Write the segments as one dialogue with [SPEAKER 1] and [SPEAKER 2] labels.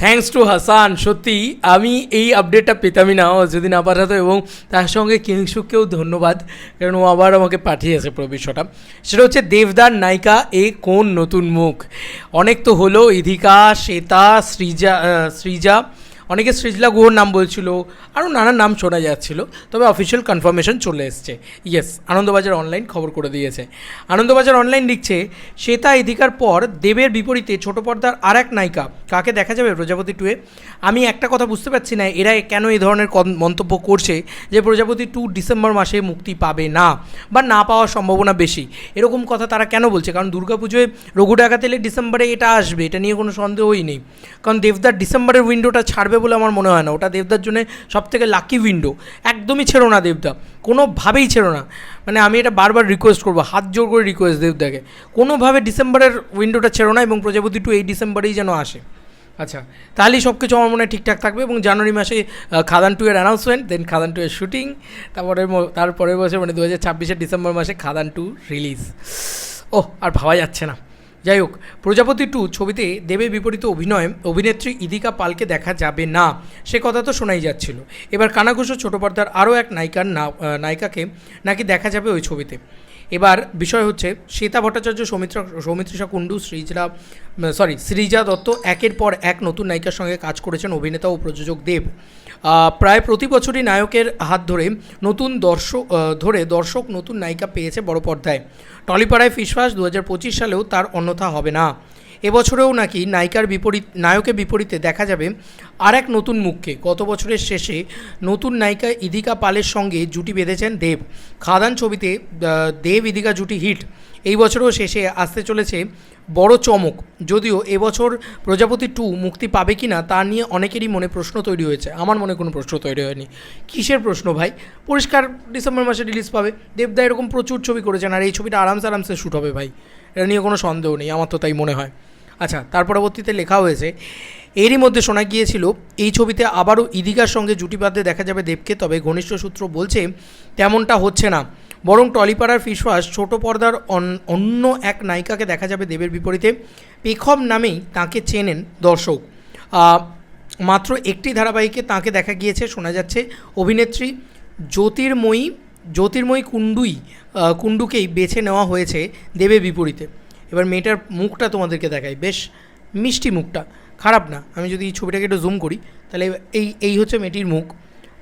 [SPEAKER 1] Thanks to Hasan সত্যি আমি এই আপডেটটা পেতামই না যদি না পাঠাতো এবং তার সঙ্গে কিংসুককেও ধন্যবাদ, কারণ ও আবার আমাকে পাঠিয়েছে পুরো বিষয়টা সেটা হচ্ছে দেবদার নায়িকা এ কোন নতুন মুখ? অনেক তো হলো, ইধিকা, শ্বেতা সৃজা সৃজা অনেকে সৃজলা গুহর নাম বলছিল, আরও নানান নাম শোনা যাচ্ছিল, তবে অফিসিয়াল কনফার্মেশন চলে এসছে। ইয়েস আনন্দবাজার অনলাইন খবর করে দিয়েছে। আনন্দবাজার অনলাইন লিখছে, শ্বেতা এদিকার পর দেবের বিপরীতে ছোট পর্দার আর এক নায়িকা, কাকে দেখা যাবে প্রজাপতি টুয়ে আমি একটা কথা বুঝতে পারছি না, এরা কেন এই ধরনের মন্তব্য করছে যে প্রজাপতি টু ডিসেম্বর মাসে মুক্তি পাবে না, বা না পাওয়ার সম্ভাবনা বেশি। এরকম কথা তারা কেন বলছে? কারণ দুর্গাপুজোয় রঘু ডাকাত এলে ডিসেম্বরে এটা আসবে, এটা নিয়ে কোনো সন্দেহই নেই। কারণ দেবদার ডিসেম্বরের উইন্ডোটা ছাড়বে বলে আমার মনে হয় না। ওটা দেবদার জন্য সব থেকে লাকি উইন্ডো একদমই ছেড়ো না দেবদা। কোনোভাবেই ছেড়ো না। মানে আমি এটা বারবার রিকোয়েস্ট করব। হাত জোর করে রিকোয়েস্ট দেবদাকে। কোনোভাবে ডিসেম্বরের উইন্ডোটা ছেড়ো না এবং প্রজাপতি টু এই ডিসেম্বরেই যেন আসে। আচ্ছা তাহলেই সব কিছু আমার মনে হয় ঠিকঠাক থাকবে এবং জানুয়ারি মাসে খাদান টু এর অ্যানাউন্সমেন্ট দেন খাদান টু এর শুটিং তারপরে তারপরের বছর মানে দু হাজার ছাব্বিশের ডিসেম্বর মাসে খাদান টু রিলিজ ওহ, আর ভাবা যাচ্ছে না। যাই হোক, প্রজাপতি টু ছবিতে দেবের বিপরীত অভিনয়, অভিনেত্রী ইদিকা পালকে দেখা যাবে না, সে কথা তো শোনাই যাচ্ছিল। এবার কানাঘুষো ছোটো পর্দার আরও এক নায়িকার না নায়িকাকে নাকি দেখা যাবে ওই ছবিতে। এবার বিষয় হচ্ছে শ্বেতা ভট্টাচার্য, সৌমিত্রা, সৌমিত্রিষা কুণ্ডু শ্রীজা সরি শ্রীজা দত্ত একের পর এক নতুন নায়িকার সঙ্গে কাজ করেছেন অভিনেতা ও প্রযোজক দেব। প্রায় প্রতি বছরই নায়কের হাত ধরে নতুন দর্শক ধরে দর্শক নতুন নায়িকা পেয়েছে বড় পর্দায়। টলিপাড়ায় ফিসফাস দু হাজার পঁচিশ সালেও তার অন্যথা হবে না। এবছরেও নাকি নায়িকার বিপরীত, নায়কের বিপরীতে দেখা যাবে আর এক নতুন মুখকে। গত বছরের শেষে নতুন নায়িকা ইদিকা পালের সঙ্গে জুটি বেঁধেছেন দেব। খাদান ছবিতে দেব ইদিকা জুটি হিট। এই বছরও শেষে আসতে চলেছে বড় চমক। যদিও এবছর প্রজাপতি টু মুক্তি পাবে কি না তা নিয়ে অনেকেরই মনে প্রশ্ন তৈরি হয়েছে। আমার মনে কোনো প্রশ্ন তৈরি হয়নি। কিসের প্রশ্ন ভাই? পরিষ্কার ডিসেম্বর মাসে রিলিজ পাবে। দেবদা এরকম প্রচুর ছবি করেছেন আর এই ছবিটা আরামসে আরামসে শ্যুট হবে ভাই। এটা নিয়ে কোনো সন্দেহ নেই, আমার তো তাই মনে হয়। আচ্ছা তার পরবর্তীতে লেখা হয়েছে এরই মধ্যে শোনা গিয়েছিল, এই ছবিতে আবারও ইদিকার সঙ্গে জুটি বাঁধতে দেখা যাবে দেবকে, তবে ঘনিষ্ঠ সূত্র বলছে, তেমনটা হচ্ছে না। বরং টলিপাড়ার ফিসফাস ছোট পর্দার অন- অন্য এক নায়িকাকে দেখা যাবে দেবের বিপরীতে। পেখম নামেই তাকে চেনেন দর্শক। মাত্র একটি ধারাবাহিকে তাকে দেখা গিয়েছে, শোনা যাচ্ছে, অভিনেত্রী জ্যোতির্ময়ী জ্যোতির্ময়ী কুণ্ডুই কুণ্ডুকেই বেছে নেওয়া হয়েছে দেবের বিপরীতে। এবার মেয়েটার মুখটা তোমাদেরকে দেখাই। বেশ মিষ্টি মুখটা। খারাপ না। আমি যদি এই ছবিটাকে একটু জুম করি, তাহলে এই এই হচ্ছে মেয়েটির মুখ।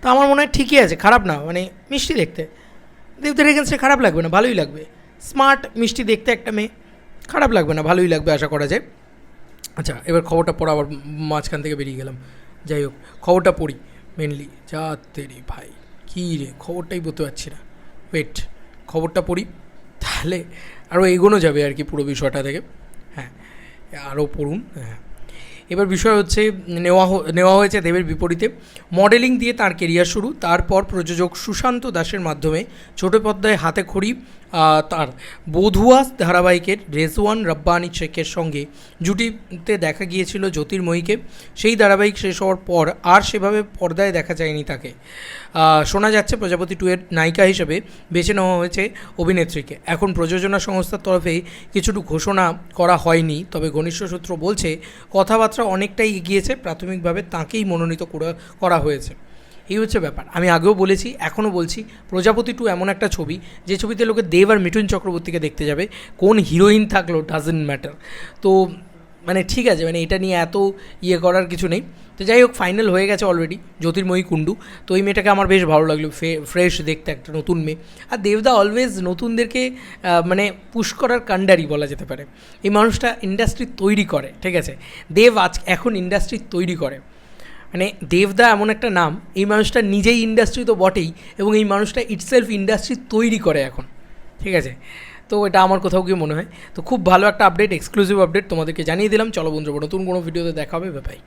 [SPEAKER 1] তা আমার মনে হয় ঠিকই আছে, খারাপ না মানে মিষ্টি দেখতে। দেবদের এগেনস্টে খারাপ লাগবে না, ভালোই লাগবে। স্মার্ট, মিষ্টি দেখতে একটা মেয়ে, খারাপ লাগবে না, ভালোই লাগবে আশা করা যায়। আচ্ছা এবার খবরটা পড়া আবার মাঝখান থেকে বেরিয়ে গেলাম। যাই হোক, খবরটা পড়ি মেনলি যা তেরি ভাই, কী রে, খবরটাই বলতে পারছি না। ওয়েট খবরটা পড়ি, তাহলে আরও এগোনো যাবে আর কি পুরো বিষয়টা থেকে। হ্যাঁ আরও পড়ুন হ্যাঁ। এবার বিষয় হচ্ছে, নেওয়া নেওয়া হয়েছে দেবের বিপরীতে। মডেলিং দিয়ে তার কেরিয়ার শুরু, তারপর প্রযোজক সুশান্ত দাসের মাধ্যমে ছোট পদ্মায় হাতে খড়ি তার। বধুয়া ধারাবাহিকের রেজওয়ান রব্বানি শেখের সঙ্গে জুটিতে দেখা গিয়েছিল জ্যোতির্ময়ীকে। সেই ধারাবাহিক শেষ হওয়ার পর আর সেভাবে পর্দায় দেখা যায়নি তাকে। শোনা যাচ্ছে প্রজাপতি টু এর নায়িকা হিসেবে বেছে নেওয়া হয়েছে অভিনেত্রীকে। এখন প্রযোজনা সংস্থার তরফে কিছুটু ঘোষণা করা হয়নি, তবে ঘনিষ্ঠ সূত্র বলছে, কথাবার্তা অনেকটাই এগিয়েছে, প্রাথমিকভাবে তাঁকেই মনোনীত করা করা হয়েছে। এই হচ্ছে ব্যাপার। আমি আগেও বলেছি, এখনও বলছি, প্রজাপতি টু এমন একটা ছবি, যে ছবিতে লোকে দেব আর মিঠুন চক্রবর্তীকে দেখতে যাবে। কোন হিরোইন থাকল ডাজেন্ট ম্যাটার তো মানে ঠিক আছে মানে এটা নিয়ে এত ইয়ে করার কিছু নেই। তো যাই হোক ফাইনাল হয়ে গেছে অলরেডি জ্যোতির্ময়ী কুণ্ডু। তো এই মেয়েটাকে আমার বেশ ভালো লাগল ফ্রেশ দেখতে একটা নতুন মেয়ে। আর দেবদা অলওয়েজ নতুনদেরকে মানে পুশ করার কাণ্ডারি বলা যেতে পারে। এই মানুষটা ইন্ডাস্ট্রি তৈরি করে, ঠিক আছে? দেব আজ এখন ইন্ডাস্ট্রি তৈরি করে। মানে দেবদা এমন একটা নাম, এই মানুষটা নিজেই ইন্ডাস্ট্রি তো বটেই এবং এই মানুষটা ইটসেলফ ইন্ডাস্ট্রি তৈরি করে এখন, ঠিক আছে? তো এটা আমার কোথাও গিয়ে মনে হয়। তো খুব ভালো একটা আপডেট এক্সক্লুসিভ আপডেট তোমাদেরকে জানিয়ে দিলাম। চলো বন্ধুরা, নতুন কোনো ভিডিওতে দেখাবে ব্যাপাই